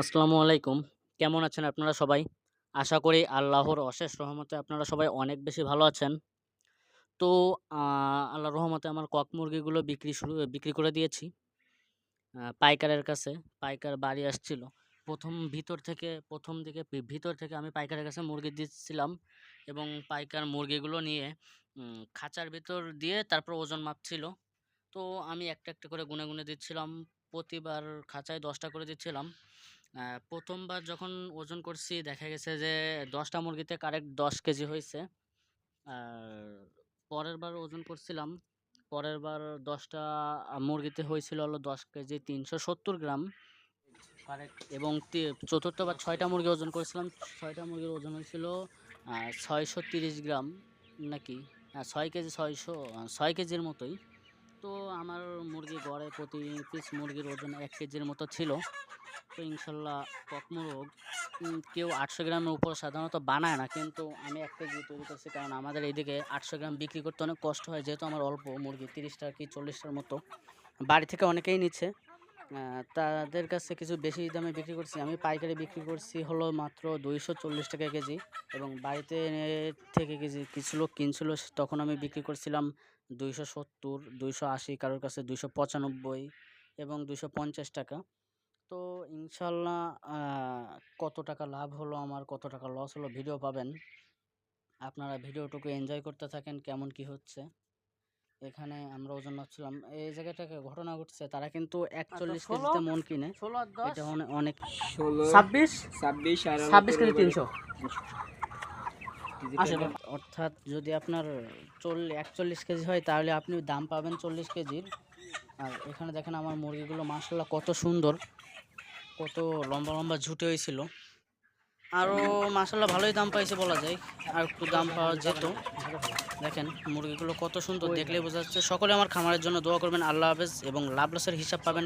আসসালামু আলাইকুম। কেমন আছেন আপনারা সবাই? আশা করি আল্লাহর অশেষ রহমতে আপনারা সবাই অনেক বেশি ভালো আছেন। তো আল্লাহর রহমতে আমার কক মুরগিগুলো বিক্রি শুরু বিক্রি করে দিয়েছি। পাইকারের কাছে। পাইকার বাড়ি আসছিল। প্রথম ভিতর থেকে প্রথম দিকে ভিতর থেকে আমি পাইকারের কাছে মুরগি দিচ্ছিলাম এবং পাইকার মুরগিগুলো নিয়ে খাঁচার ভিতর দিয়ে তারপর ওজন মাপছিল। তো আমি একটা, একটা করে গুনে, গুনে দিচ্ছিলাম। প্রতিবার খাঁচায় দশটা করে দিচ্ছিলাম। আ ১ম বার যখন ওজন করছি, দেখা গেছে যে দশটা মুরগিতে কারেক্ট ১০ কেজি হয়েছে আর পরের বার ওজন করছিলাম। পরের বার ১০ টা আ মুরগিতে হয়েছিল হলো ১০ কেজি ৩৭০ গ্রাম। কারেক্ট, এবং তি ৪র্থ বার ৬ টা মুরগি ওজন করেছিলাম। ছয়টা মুরগির ওজন হয়েছিল ছয়শো তিরিশ গ্রাম নাকি? ৬ কেজি ছয়শো ছয় কেজির মতোই। তো আমার মুরগি গড়ে প্রতি পিস মুরগির ওজন এক কেজির মতো ছিল। তো ইনশাল্লাহ কক মোরগ কেউ ৮০০ গ্রামের উপর সাধারণত বানায় না। কিন্তু আমি ১ কেজি তৈরি করছি কারণ আমাদের এইদিকে ৮০০ গ্রাম বিক্রি করতে অনেক কষ্ট হয়। যেহেতু আমার অল্প মুরগি ৩০ টা কি চল্লিশটার মতো। বাড়ি থেকে অনেকেই নিচ্ছে। তাদের কাছে কিছু বেশি দামে বিক্রি করছি। আমি পাইকারি বিক্রি করছি হলো মাত্র ৳২৪০ কেজি এবং বাড়িতে থেকে কেজি কিছু লোক কিনছিল তখন আমি বিক্রি করছিলাম ৳২৭০, ৳২৮০ কারোর কাছে ৳২৯৫ এবং ৳২৫০ তো ইনশাল্লাহ কত টাকা লাভ হলো আমার, কত টাকা লস হলো ভিডিও পাবেন। আপনারা ভিডিওটুকু এনজয় করতে থাকেন কেমন কি হচ্ছে। এখানে আমরা ওজন মাপছিলাম। এই জায়গাটাতে ঘটনা ঘটছে তারা কিন্তু ৪১ কেজিতে মন কিনে। ১৬ আর ১০ এটা অনেক ১৬ ২৬ ২৬ আর ২৬ কেজি ৩০০ আসে অর্থাৎ যদি আপনার চল ৪১ কেজি হয় তাহলে আপনি দাম পাবেন ৪০ কেজির। আর এখানে দেখেন আমার মুরগিগুলো মাশাআল্লাহ কত সুন্দর। কত লম্বা, লম্বা ঝুঁটে হয়েছিল। আরও মাসাল্লাহ ভালোই দাম পাইছে বলা যায়। আর একটু দাম পাওয়া যেত। দেখেন মুরগিগুলো কত সুন্দর দেখলে বোঝা যাচ্ছে। সকলে আমার খামারের জন্য দোয়া করবেন। আল্লাহ হাফেজ এবং লাভ লসের হিসাব পাবেন